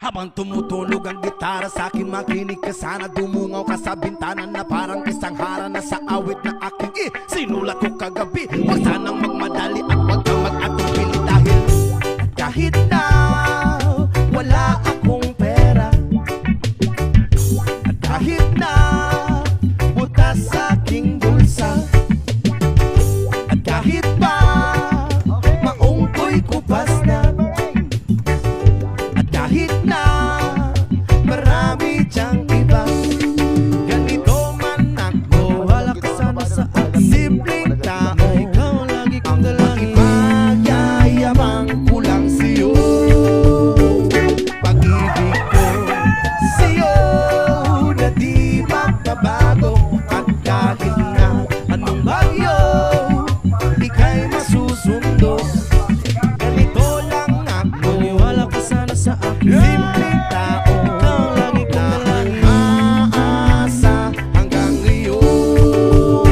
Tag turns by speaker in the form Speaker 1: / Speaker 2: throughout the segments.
Speaker 1: Habang tumutunog ang gitara sa akin makinig ka sana. Dumungaw ka sa bintana na parang isang hara na sa awit na aking isinulat ko kagabi. Huwag sanang mag nagbabago at kahit na. Anong bagyo? Ikay masusundo. Ganito lang ako maniwala ka sana sa akin. Simpleng tao kang lagi kong lagi aasa hanggang ngayon.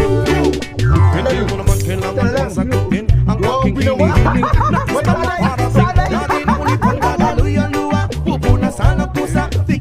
Speaker 1: Hindi mo naman kailangan kong sagutin ang aking hinihiling na para sa'yo natin muli pang lalaluyan luwa pupunasan ako sa tingin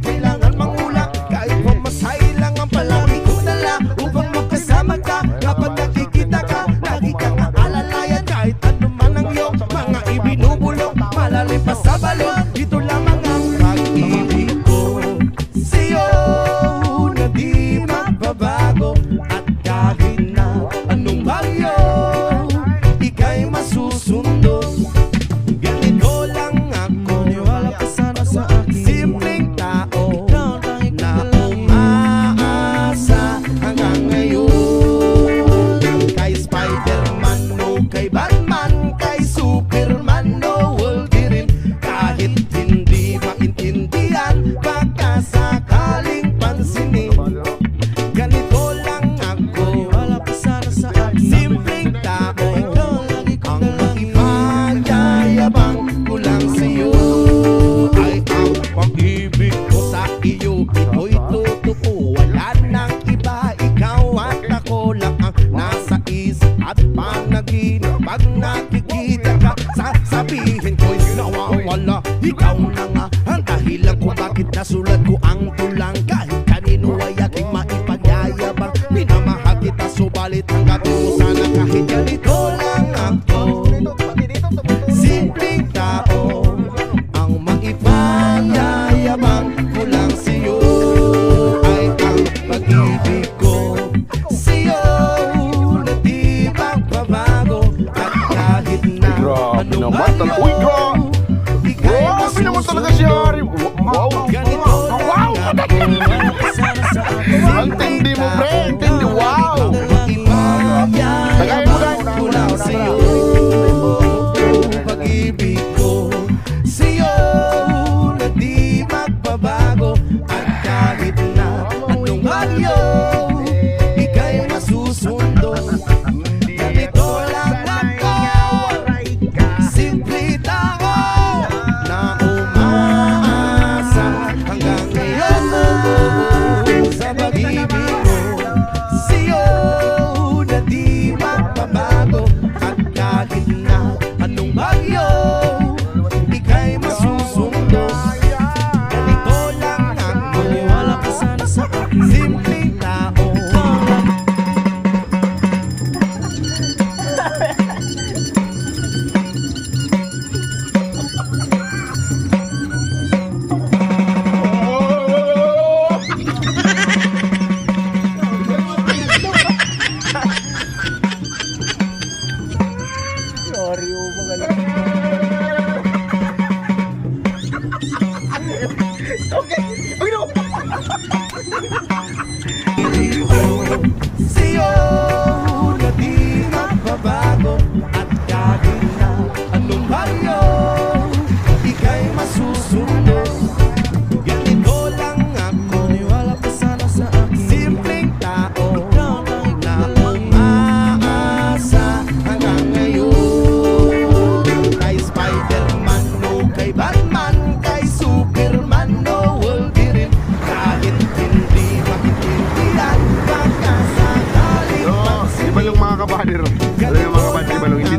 Speaker 1: Hey, bye. pag nakikita ka Sasabihin ko'y nawawala. Ikaw na nga ang dahilan ko Bakit nasulat ko ang tulang. Kahit kanino ay aking maipagyayabang Minamahal kita subalit hanggat mo sana kahit galit
Speaker 2: naman talaga. Uy,
Speaker 1: gra!
Speaker 2: Grabe naman talaga si Harry.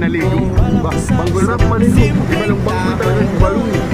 Speaker 1: naligo. Ba, banggol na, maligo. Di
Speaker 2: malumbang po talaga yung balong. Eh.